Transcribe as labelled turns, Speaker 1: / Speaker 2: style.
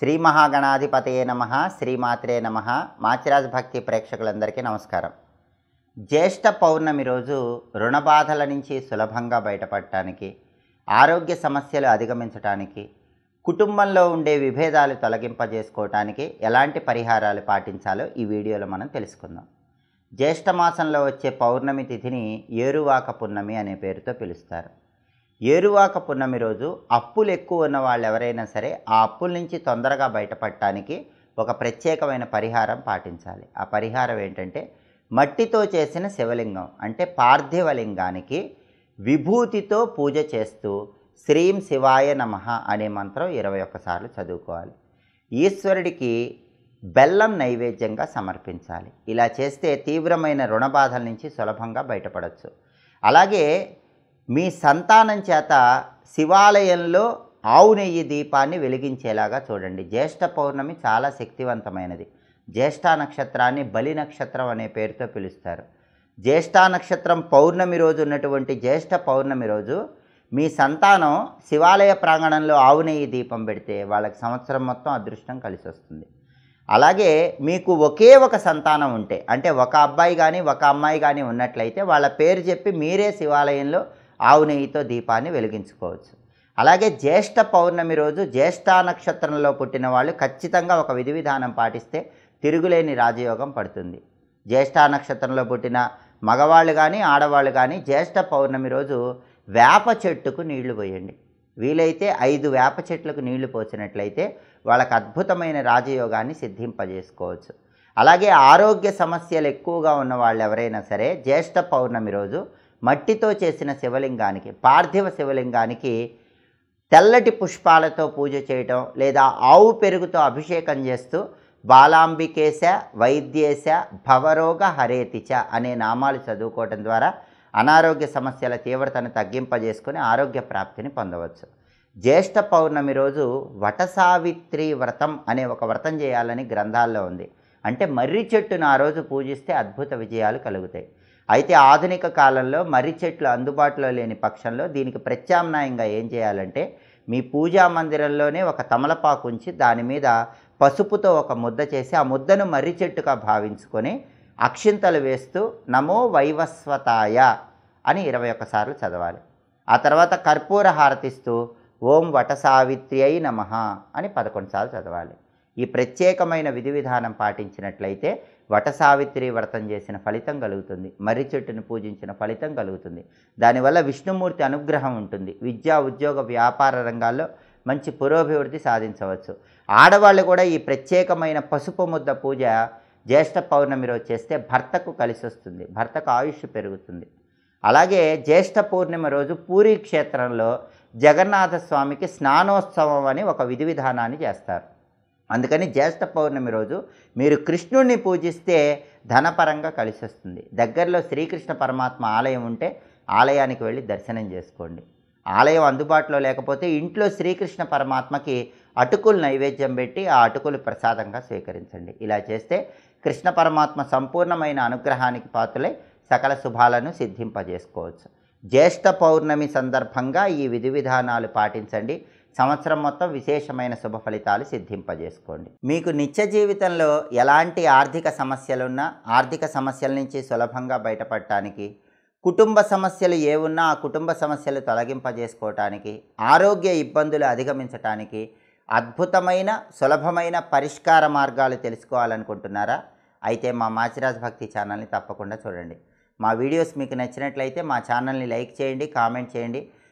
Speaker 1: శ్రీ మహాగణాధిపతయే నమ శ్రీమాత్రే నమ. మాచిరాజ్ భక్తి ప్రేక్షకులందరికీ నమస్కారం. జ్యేష్ఠ పౌర్ణమి రోజు రుణ బాధల నుంచి సులభంగా బయటపడటానికి ఆరోగ్య సమస్యలు అధిగమించటానికి కుటుంబంలో ఉండే విభేదాలు తొలగింపజేసుకోవటానికి ఎలాంటి పరిహారాలు పాటించాలో ఈ వీడియోలో మనం తెలుసుకుందాం. జ్యేష్ఠ మాసంలో వచ్చే పౌర్ణమి తిథిని ఏరువాక పున్నమి అనే పేరుతో పిలుస్తారు. ఏరువాక పున్నమి రోజు అప్పులు ఎక్కువ ఉన్న వాళ్ళు ఎవరైనా సరే ఆ అప్పుల నుంచి తొందరగా బయటపడటానికి ఒక ప్రత్యేకమైన పరిహారం పాటించాలి. ఆ పరిహారం ఏంటంటే మట్టితో చేసిన శివలింగం అంటే పార్థివలింగానికి విభూతితో పూజ చేస్తూ శ్రీం శివాయ నమః అనే మంత్రం ఇరవై ఒక్కసార్లు చదువుకోవాలి. ఈశ్వరుడికి బెల్లం నైవేద్యంగా సమర్పించాలి. ఇలా చేస్తే తీవ్రమైన రుణ బాధల నుంచి సులభంగా బయటపడవచ్చు అలాగే మీ సంతానం చేత శివాలయంలో ఆవు నెయ్యి దీపాన్ని వెలిగించేలాగా చూడండి. జ్యేష్ఠ పౌర్ణమి చాలా శక్తివంతమైనది. జ్యేష్ఠ నక్షత్రాన్ని బలి నక్షత్రం అనే పేరుతో పిలుస్తారు. జ్యేష్ఠ నక్షత్రం పౌర్ణమి రోజు ఉన్నటువంటి జ్యేష్ఠ పౌర్ణమి రోజు మీ సంతానం శివాలయ ప్రాంగణంలో ఆవు నెయ్యి దీపం పెడితే వాళ్ళకి సంవత్సరం మొత్తం అదృష్టం కలిసి వస్తుంది. అలాగే మీకు ఒకే ఒక సంతానం ఉంటే అంటే ఒక అబ్బాయి కానీ ఒక అమ్మాయి కానీ ఉన్నట్లయితే వాళ్ళ పేరు చెప్పి మీరే శివాలయంలో ఆవు నెయ్యితో దీపాన్ని వెలిగించుకోవచ్చు. అలాగే జ్యేష్ఠ పౌర్ణమి రోజు జ్యేష్ఠ నక్షత్రంలో పుట్టిన వాళ్ళు ఖచ్చితంగా ఒక విధి విధానం పాటిస్తే తిరుగులేని రాజయోగం పడుతుంది. జ్యేష్ఠ నక్షత్రంలో పుట్టిన మగవాళ్ళు కానీ ఆడవాళ్ళు కానీ జ్యేష్ఠ పౌర్ణమి రోజు వేప చెట్టుకు నీళ్ళు పోయండి. వీలైతే ఐదు వేప చెట్లకు నీళ్ళు పోసినట్లయితే వాళ్ళకి అద్భుతమైన రాజయోగాన్ని సిద్ధింపజేసుకోవచ్చు. అలాగే ఆరోగ్య సమస్యలు ఎక్కువగా ఉన్న వాళ్ళు ఎవరైనా సరే జ్యేష్ఠ పౌర్ణమి రోజు మట్టితో చేసిన శివలింగానికి పార్థివ శివలింగానికి తెల్లటి పుష్పాలతో పూజ చేయటం లేదా ఆవు పెరుగుతో అభిషేకం చేస్తూ బాలాంబికేశ వైద్యేశ భవరోగ హరేతిచ అనే నామాలు చదువుకోవటం ద్వారా అనారోగ్య సమస్యల తీవ్రతను తగ్గింపజేసుకుని ఆరోగ్య ప్రాప్తిని పొందవచ్చు. జ్యేష్ఠ పౌర్ణమి రోజు వటసావిత్రి వ్రతం అనే ఒక వ్రతం చేయాలని గ్రంథాల్లో ఉంది. అంటే మర్రి చెట్టును ఆ రోజు పూజిస్తే అద్భుత విజయాలు కలుగుతాయి. అయితే ఆధునిక కాలంలో మర్రి చెట్లు అందుబాటులో లేని పక్షంలో దీనికి ప్రత్యామ్నాయంగా ఏం చేయాలంటే మీ పూజా మందిరంలోనే ఒక తమలపాకు ఉంచి దాని మీద పసుపుతో ఒక ముద్ద చేసి ఆ ముద్దను మర్రి చెట్టుగా భావించుకొని అక్షింతలు వేస్తూ నమో వైవస్వతాయ అని ఇరవై ఒక్కసార్లు చదవాలి. ఆ తర్వాత కర్పూర హారతిస్తూ ఓం వట సావిత్రి అయి నమ అని పదకొండు సార్లు చదవాలి. ఈ ప్రత్యేకమైన విధి విధానం పాటించినట్లయితే వట సావిత్రి వ్రతం చేసిన ఫలితం కలుగుతుంది. మర్రి చెట్టును పూజించిన ఫలితం కలుగుతుంది. దానివల్ల విష్ణుమూర్తి అనుగ్రహం ఉంటుంది. విద్యా ఉద్యోగ వ్యాపార రంగాల్లో మంచి పురోభివృద్ధి సాధించవచ్చు. ఆడవాళ్ళు కూడా ఈ ప్రత్యేకమైన పసుపు ముద్ద పూజ జ్యేష్ఠ పౌర్ణమి రోజు చేస్తే భర్తకు కలిసి వస్తుంది భర్తకు ఆయుష్ పెరుగుతుంది. అలాగే జ్యేష్ఠ పౌర్ణమి రోజు పూరి క్షేత్రంలో జగన్నాథ స్వామికి స్నానోత్సవం అని ఒక విధి విధానాన్ని చేస్తారు. అందుకని జ్యేష్ఠ పౌర్ణమి రోజు మీరు కృష్ణుడిని పూజిస్తే ధనపరంగా కలిసి వస్తుంది దగ్గరలో శ్రీకృష్ణ పరమాత్మ ఆలయం ఉంటే ఆలయానికి వెళ్ళి దర్శనం చేసుకోండి. ఆలయం అందుబాటులో లేకపోతే ఇంట్లో శ్రీకృష్ణ పరమాత్మకి అటుకులు నైవేద్యం పెట్టి ఆ అటుకులు ప్రసాదంగా స్వీకరించండి. ఇలా చేస్తే కృష్ణ పరమాత్మ సంపూర్ణమైన అనుగ్రహానికి పాత్రలై సకల శుభాలను సిద్ధింపజేసుకోవచ్చు. జ్యేష్ఠ పౌర్ణమి సందర్భంగా ఈ విధి విధానాలు పాటించండి. సంవత్సరం మొత్తం విశేషమైన శుభ ఫలితాలు సిద్ధింపజేసుకోండి. మీకు నిత్య జీవితంలో ఎలాంటి ఆర్థిక సమస్యలున్నా ఆర్థిక సమస్యల నుంచి సులభంగా బయటపడటానికి కుటుంబ సమస్యలు ఏ ఉన్నా ఆ కుటుంబ సమస్యలు తొలగింపజేసుకోవటానికి ఆరోగ్య ఇబ్బందులు అధిగమించటానికి అద్భుతమైన సులభమైన పరిష్కార మార్గాలు తెలుసుకోవాలనుకుంటున్నారా? అయితే మా మాచిరాజ్ భక్తి ఛానల్ని తప్పకుండా చూడండి. మా వీడియోస్ మీకు నచ్చినట్లయితే మా ఛానల్ని లైక్ చేయండి కామెంట్ చేయండి.